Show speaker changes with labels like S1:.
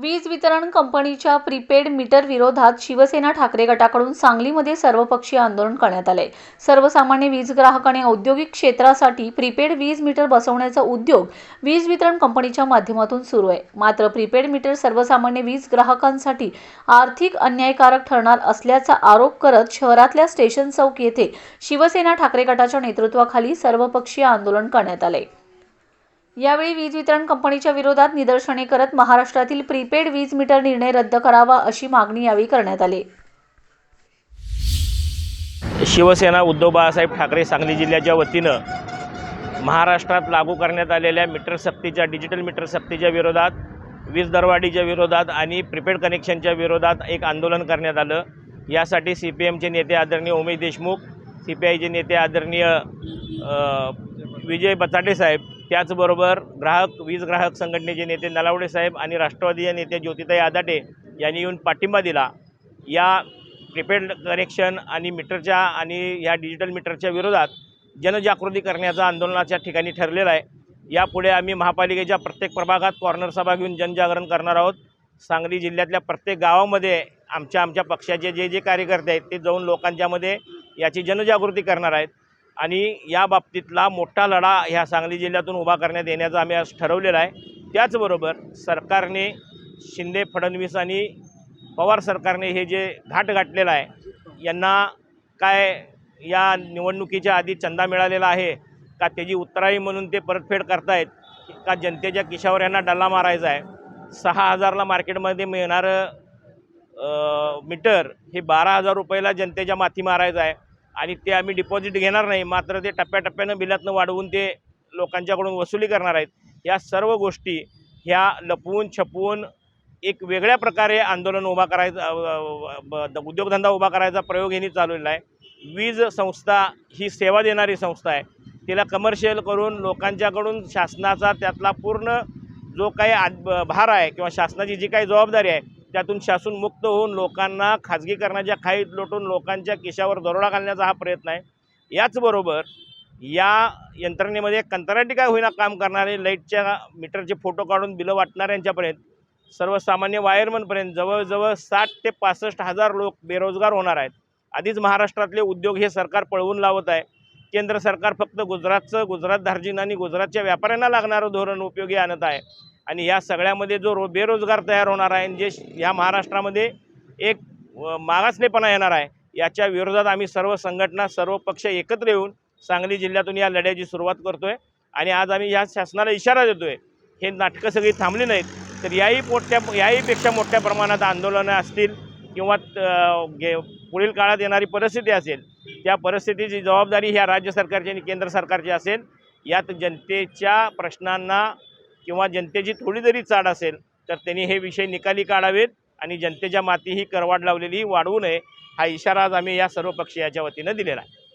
S1: वीज वितरण कंपनीच्या प्रीपेड मीटर विरोधात शिवसेना ठाकरे गटाकडून सांगलीमध्ये सर्वपक्षीय आंदोलन करण्यात आले. सर्वसामान्य वीज ग्राहक आणि औद्योगिक क्षेत्रासाठी प्रीपेड वीज मीटर बसवण्याचा उद्योग वीज वितरण कंपनीच्या माध्यमातून सुरू आहे. मात्र प्रीपेड मीटर सर्वसामान्य वीज ग्राहकांसाठी आर्थिक अन्यायकारक ठरणार असल्याचा आरोप करत शहरातल्या स्टेशन चौक येथे शिवसेना ठाकरे गटाच्या नेतृत्वाखाली सर्वपक्षीय आंदोलन करण्यात आले. यावेळी वीज वितरण कंपनीच्या विरोधात निदर्शने करत महाराष्ट्रातील प्रीपेड वीज मीटर निर्णय रद्द करावा अशी मागणी यावेळी करण्यात आली.
S2: शिवसेना उद्धव बाळासाहेब ठाकरे सांगली जिल्ह्याच्या वतीनं महाराष्ट्रात लागू करण्यात आलेल्या मीटर सक्तीच्या डिजिटल मीटर सक्तीच्या विरोधात वीज दरवाढीच्या विरोधात आणि प्रिपेड कनेक्शनच्या विरोधात एक आंदोलन करण्यात आलं. यासाठी सी पी एमचे नेते आदरणीय उमेश देशमुख सी पी आयचे नेते आदरणीय विजय बचाटे साहेब त्याचबरोबर ग्राहक वीज ग्राहक संघटनेचे नेते नलावडे साहेब आणि राष्ट्रवादी या नेते ज्योतिताई आदाटे यांनी येऊन पाठिंबा दिला. या प्रिपेड कनेक्शन आणि मीटरच्या आणि या डिजिटल मीटरच्या विरोधात जनजागृती करण्याचा आंदोलनाच्या ठिकाणी ठरलेला आहे. यापुढे आम्ही महापालिकेच्या प्रत्येक प्रभागात कॉर्नर सभा घेऊन जनजागरण करणार आहोत. सांगली जिल्ह्यातल्या प्रत्येक गावामध्ये आमच्या आमच्या पक्षाचे जे जे कार्यकर्ते आहेत ते जाऊन लोकांच्यामध्ये याची जनजागृती करणार आहेत. आणि या बाबतीतला मोठा लढा ह्या सांगली जिल्ह्यातून उभा करण्यात येण्याचा आम्ही आज ठरवलेला आहे. त्याचबरोबर सरकारने शिंदे फडणवीस आणि पवार सरकारने हे जे घाट गाठलेलं आहे यांना काय या निवडणुकीच्या आधी चंदा मिळालेला आहे का त्याची उत्तराई म्हणून ते परतफेड करतायत का जनतेच्या किशावर यांना डल्ला मारायचा आहे? सहा हजारला मार्केटमध्ये मिळणारं मीटर हे बारा हजार रुपयाला जनतेच्या माथी मारायचं आहे. आणि ते आम्ही डिपॉझिट घेणार नाही मात्र ते टप्प्याटप्प्यानं बिलातनं वाढवून ते लोकांच्याकडून वसुली करणार आहेत. या सर्व गोष्टी ह्या लपवून छपवून एक वेगळ्या प्रकारे आंदोलन उभा करायचा उद्योगधंदा उभा करायचा प्रयोग यांनी चालवलेला आहे. वीज संस्था ही सेवा देणारी संस्था आहे. तिला कमर्शियल करून लोकांच्याकडून शासनाचा त्यातला पूर्ण जो काही आद भार आहे किंवा शासनाची जी काही जबाबदारी आहे त्यातून शासन मुक्त होऊन लोकांना खाजगीकरणाच्या खाईत लोटून लोकांच्या किशावर दरोडा घालण्याचा हा प्रयत्न आहे. याचबरोबर या यंत्रणेमध्ये कंत्राटी काय होईना काम करणारे लाईटच्या मीटरचे फोटो काढून बिलं वाटणाऱ्यांच्यापर्यंत सर्वसामान्य वायरमनपर्यंत जवळजवळ साठ ते पासष्ट हजार लोक बेरोजगार होणार आहेत. आधीच महाराष्ट्रातले उद्योग हे सरकार पळवून लावत आहे. केंद्र सरकार फक्त गुजरातचं गुजरात धार्जिन आणि गुजरातच्या व्यापाऱ्यांना लागणारं धोरण उपयोगी आणत आहे. आणि या सगळ्यामध्ये जो रो बेरोजगार तयार होणार आहे जे या महाराष्ट्रामध्ये एक अ, मागासलेपणा येणार आहे याच्या विरोधात आम्ही सर्व संघटना सर्व पक्ष एकत्र येऊन सांगली जिल्ह्यातून या लढ्याची सुरुवात करतोय. आणि आज आम्ही या शासनाला इशारा देतोय. हे नाटकं सगळी थांबली नाहीत तर याही मोठ्या याहीपेक्षा मोठ्या प्रमाणात आंदोलनं असतील किंवा गे पुढील काळात येणारी परिस्थिती असेल त्या परिस्थितीची जबाबदारी ह्या राज्य सरकारची आणि केंद्र सरकारची असेल. यात जनतेच्या प्रश्नांना किंवा जनतेची थोडी जरी चाड असेल तर त्यांनी हे विषय निकाली काढावेत आणि जनतेच्या माती ही करवाड लावलेली वाढवू नये हा इशारा आज आम्ही या सर्व पक्षीयाच्या वतीनं दिलेला आहे.